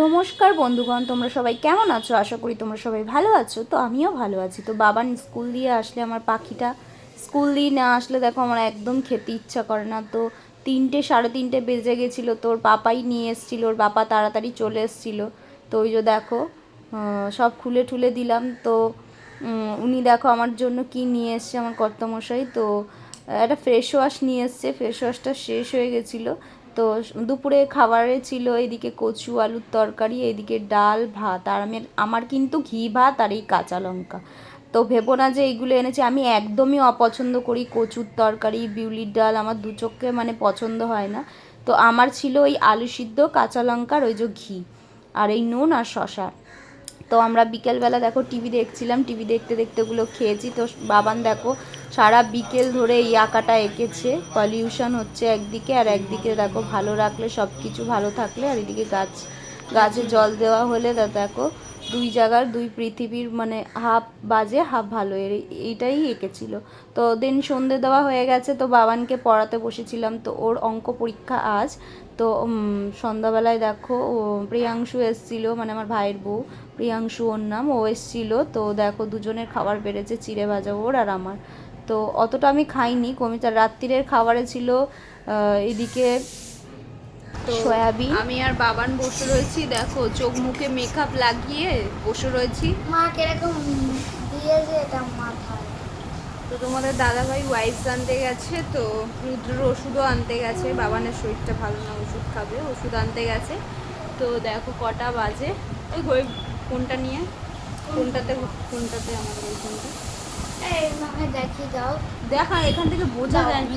নমস্কার বন্ধুগণ, তোমরা সবাই কেমন আছো? আশা করি তোমরা সবাই ভালো আছো। তো আমিও ভালো আছি। তো বাবান স্কুল দিয়ে আসলে আমার পাখিটা স্কুল দিয়ে না আসলে দেখো আমার একদম খেতে ইচ্ছা করে না। তো তিনটে, সাড়ে তিনটে বেজে গেছিল তোর পাপাই নিয়ে এসেছিল, ওর বাবা তাড়াতাড়ি চলে এসেছিল। তো ওই যে দেখো সব খুলে ঠুলে দিলাম। তো উনি দেখো আমার জন্য কি নিয়ে এসছে আমার কর্তমশাই। তো, একটা ফ্রেশ ওয়াশ নিয়ে এসছে। ফ্রেশ ওয়াশটা শেষ হয়ে গেছিল। তো দুপুরে খাবারে ছিল এদিকে কচু, আলুর তরকারি, এদিকে ডাল, ভাত। আর আমি আমার কিন্তু ঘি, ভাত আর এই কাঁচা লঙ্কা। তো ভেবো না যে এইগুলো এনেছি। আমি একদমই অপছন্দ করি কচুর তরকারি, বিউলির ডাল। আমার দু চোখে মানে পছন্দ হয় না। তো আমার ছিল ওই আলু সিদ্ধ, কাঁচা লঙ্কার ওই যে ঘি আর এই নুন আর শশা তো আমরা বিকেলবেলা দেখো টিভি দেখছিলাম। টিভি দেখতে দেখতে ওগুলো খেয়েছি। তো বাবান দেখো সারা বিকেল ধরে এই আঁকাটা এঁকেছে। পলিউশন হচ্ছে একদিকে আর একদিকে দেখো ভালো রাখলে সব কিছু ভালো থাকলে আর এদিকে গাছ, গাছে জল দেওয়া হলে দেখো দুই জায়গার, দুই পৃথিবীর মানে হাফ বাজে হাফ ভালো। এর, এইটাই এঁকেছিল। তো দিন সন্ধে দেওয়া হয়ে গেছে, তো বাবানকে পড়াতে বসেছিলাম। তো ওর অঙ্ক পরীক্ষা আজ। তো সন্ধ্যাবেলায় দেখো প্রিয়াংশু এসছিল মানে আমার ভাইয়ের বউ, প্রিয়াংশু ওর নাম, ও এসছিল। তো দেখো দুজনের খাবার বেড়েছে, চিড়ে ভাজা ওর আর আমার। তো অতটা আমি খাইনি কমিতা রাত্রিরের খাবারে ছিল এদিকে সয়াবিন। আমি আর বাবান বসে রয়েছি দেখো চোখ মুখে মেকআপ লাগিয়ে বসে রয়েছি। মা কীরকম দিয়েছে এটা মাথায়? তো তোমাদের দাদা ভাই ওয়াইফস আনতে গেছে তো রুদ্র ওষুধও আনতে গেছে বাবানের শরীরটা ভালো না ওষুধ খাবে ওষুধ আনতে গেছে। তো দেখো কটা বাজে ওই ফোনটা নিয়ে ফোনটাতে ফোনটাতে আমাদের ওই ফোনটা। দেখা এখান থেকে বোঝা যায় আমি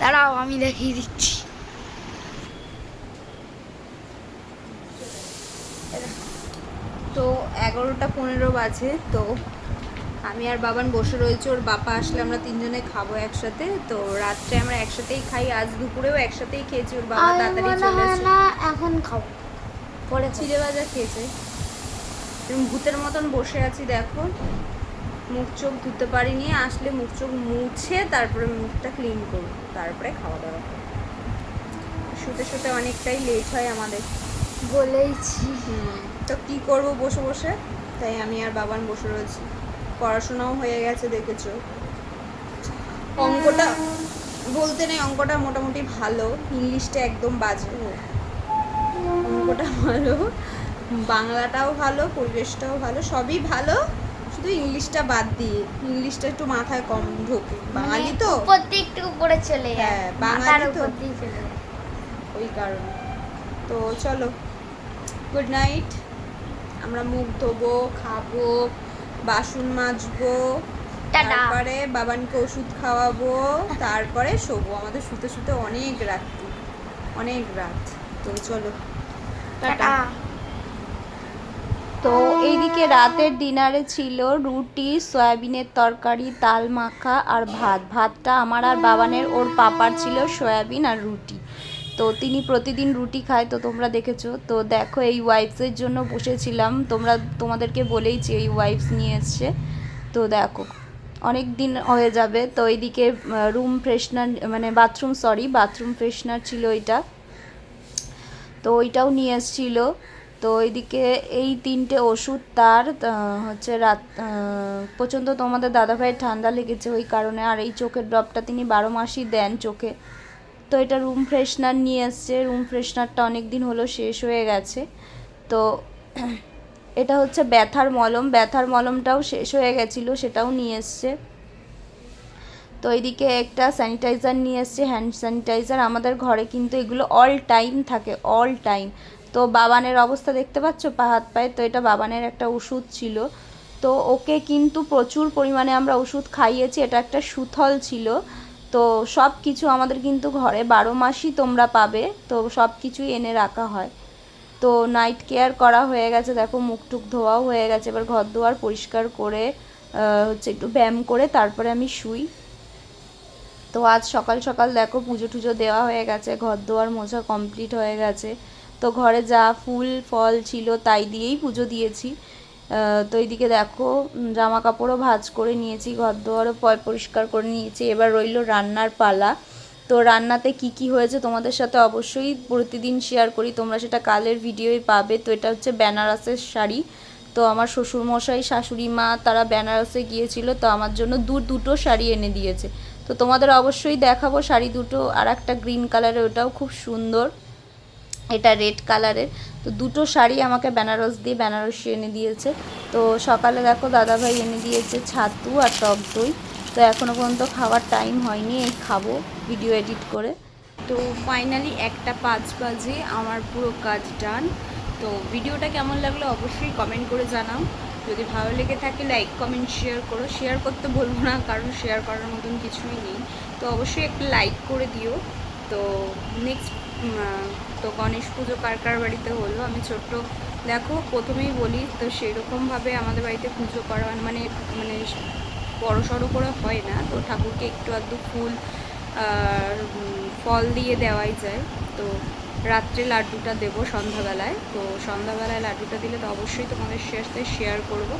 দাঁড়াও আমি দেখিয়ে দিচ্ছি। তো এগারোটা পনেরো বাজে তো আমি আর বাবান বসে রয়েছে ওর বাবা আসলে আমরা তিনজনে খাব একসাথে তো রাত্রে আমরা একসাথেই খাই আজ দুপুরেও একসাথেই খেয়েছি ওর বাবা তাড়াতাড়ি চলে না এখন খাব। পরে। চিড়ে ভাজা খেয়েছে। ভূতের মতন বসে আছি দেখো। মুখ চোখ ধুতে পারিনি আসলে মুখ চোখ মুছে তারপরে মুখটা ক্লিন করব তারপরে খাওয়া দাওয়া। শুতে শুতে অনেকটাই লেট হয় আমাদের। বলেইছি। তো কি করব বসে বসে? তাই আমি আর বাবান বসে রয়েছি। পড়াশোনাও হয়ে গেছে দেখেছ? অঙ্কটা বলতে নেই অঙ্কটা মোটামুটি ভালো ইংলিশটা একদম বাজে। অঙ্কটা ভালো বাংলাটাও ভালো পরিবেশটাও ভালো সবই ভালো। শুধু ইংলিশটা বাদ দিয়ে ইংলিশটা একটু মাথায় কম ঢোকে। বাঙালি তো মানে একটু উপরে চলে যায়। হ্যাঁ, বাঙালি তো। ওই কারণে। তো চলো গুড নাইট আমরা মুখ ধোবো খাব বাসন মাজবো তারপরে বাবানকে ওষুধ খাওয়াবো তারপরে শোবো। আমাদের শুতে শুতে অনেক রাত্রি অনেক রাত। তো চলো টাটা। তো এইদিকে রাতের ডিনারে ছিল রুটি, সয়াবিনের তরকারি তাল মাখা আর ভাত। ভাতটা আমার আর বাবানের, ওর পাপার ছিল সয়াবিন আর রুটি। তো তিনি প্রতিদিন রুটি খায়, তো তোমরা দেখেছ। তো দেখো, এই ওয়াইফসের জন্য বসেছিলাম। তোমরা, তোমাদেরকে বলেইছি, এই ওয়াইফস নিয়ে এসছে। তো দেখো, অনেক দিন হয়ে যাবে। তো এইদিকে রুম ফ্রেশনার মানে বাথরুম সরি বাথরুম ফ্রেশনার ছিল এটা তো ওইটাও নিয়ে এসেছিল। তো এদিকে এই তিনটে ওষুধ তার হচ্ছে রাত প্রচণ্ড তোমাদের দাদাভাইয়ের ঠান্ডা লেগেছে ওই কারণে, আর এই চোখের ড্রপটা তিনি বারো মাসই দেন চোখে। তো এটা রুম ফ্রেশনার নিয়ে এসছে, রুম ফ্রেশনারটা অনেক দিন হলো শেষ হয়ে গেছে। তো এটা হচ্ছে ব্যথার মলম, ব্যথার মলমটাও শেষ হয়ে গেছিল, সেটাও নিয়ে এসছে। তো এইদিকে একটা স্যানিটাইজার নিয়ে এসছে, হ্যান্ড স্যানিটাইজার, আমাদের ঘরে কিন্তু এগুলো অল টাইম থাকে অল টাইম তো বাবানের অবস্থা দেখতে পাচ্ছ? পা, হাত, পায়ে? তো এটা বাবানের একটা ওষুধ ছিল। তো ওকে কিন্তু প্রচুর পরিমাণে আমরা ওষুধ খাইয়েছি। এটা একটা সুথল ছিল। তো সব কিছু আমাদের কিন্তু ঘরে বারো মাসই তোমরা পাবে। তো সব কিছুই এনে রাখা হয়। তো নাইট কেয়ার করা হয়ে গেছে। দেখো, মুখ টুক ধোয়াও হয়ে গেছে। এবার ঘর দুয়ার পরিষ্কার করে হচ্ছে একটু ব্যায়াম করে তারপরে আমি শুই। তো আজ সকাল সকাল দেখো, পুজো টুজো দেওয়া হয়ে গেছে। ঘর দুয়ার মোছা কমপ্লিট হয়ে গেছে। তো ঘরে যা ফুল, ফল ছিল তাই দিয়েই পুজো দিয়েছি। তো এইদিকে দেখো জামা কাপড়ও ভাঁজ করে নিয়েছি ঘর দুয়ারও পয়, পরিষ্কার করে নিয়েছি। এবার রইল রান্নার পালা। তো রান্নাতে কি কি হয়েছে তোমাদের সাথে অবশ্যই প্রতিদিন শেয়ার করি। তোমরা সেটা কালের ভিডিওই পাবে। তো এটা হচ্ছে বেনারসের শাড়ি। তো আমার শ্বশুরমশাই, শাশুড়ি মা তারা বেনারসে গিয়েছিল, তো আমার জন্য দু, দুটো শাড়ি এনে দিয়েছে। তো তোমাদের অবশ্যই দেখাবো শাড়ি দুটো, আর একটা গ্রিন কালারের, ওটাও খুব সুন্দর। এটা রেড কালারের তো দুটো শাড়ি আমাকে বেনারস দিয়ে বেনারসি এনে দিয়েছে। তো সকালে দেখো দাদাভাই এনে দিয়েছে ছাতু আর টক দই। তো এখনও পর্যন্ত খাওয়ার টাইম হয়নি, এই খাব ভিডিও এডিট করে। তো ফাইনালি একটা পাঁচ বাজে, আমার পুরো কাজ ডান তো ভিডিওটা কেমন লাগল অবশ্যই কমেন্ট করে জানাও। যদি ভালো লেগে থাকে লাইক কমেন্ট শেয়ার করো। শেয়ার করতে বলব না, কারণ শেয়ার করার মতন কিছুই নেই। তো অবশ্যই একটা লাইক করে দিও। তো নেক্সট তো গণেশ পুজো কার কার বাড়িতে হলো? আমি ছোট্ট, দেখো, প্রথমেই বলি, তো সেরকমভাবে আমাদের বাড়িতে পুজো করা মানে মানে বড়ো সড়ো করে হয় না। তো ঠাকুরকে একটু আধটু ফুল ফল দিয়ে দেওয়াই যায়। তো রাত্রে লাড্ডুটা দেবো সন্ধ্যাবেলায়। তো সন্ধ্যাবেলায় লাড্ডুটা দিলে তো অবশ্যই তোমাদের সাথে শেয়ার করব।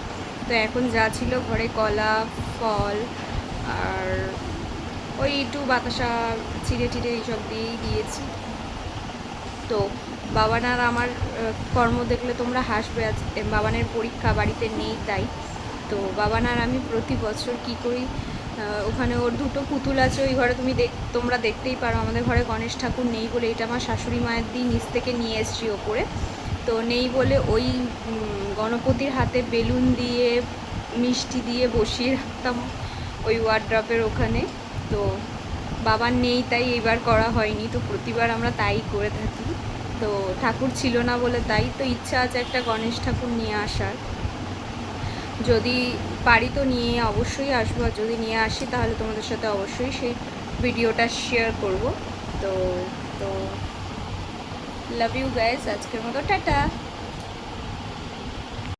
তো এখন যা ছিল ঘরে কলা, ফল, আর ওই একটু বাতাসা চিড়ে টিড়ে এইসব দিয়েই দিয়েছি। তো বাবানার আমার কর্ম দেখলে তোমরা হাসবে আজ। বাবানের পরীক্ষা বাড়িতে নেই তাই। তো বাবানার আমি প্রতি বছর কি করি ওখানে ওর দুটো পুতুল আছে, ওই ঘরে তুমি দেখ, তোমরা দেখতেই পারো, আমাদের ঘরে গণেশ ঠাকুর নেই বলে এটা আমার শাশুড়ি মায়ের দিয়ে নিচ থেকে নিয়ে এসছি ওপরে। তো নেই বলে ওই গণপতির হাতে বেলুন দিয়ে, মিষ্টি দিয়ে বসিয়ে রাখতাম ওই ওয়ার্ড্রপের ওখানে। তো বাবার নেই, তাই এইবার করা হয়নি। তো প্রতিবার আমরা তাই করে থাকি। তো ঠাকুর ছিল না বলে তাই। তো ইচ্ছা আছে একটা গণেশ ঠাকুর নিয়ে আসার। যদি পারি তো নিয়ে অবশ্যই আসব। আর যদি নিয়ে আসি, তাহলে তোমাদের সাথে অবশ্যই সেই ভিডিওটা শেয়ার করব। তো তো লাভ ইউ গাইস আজকের মতো টাটা।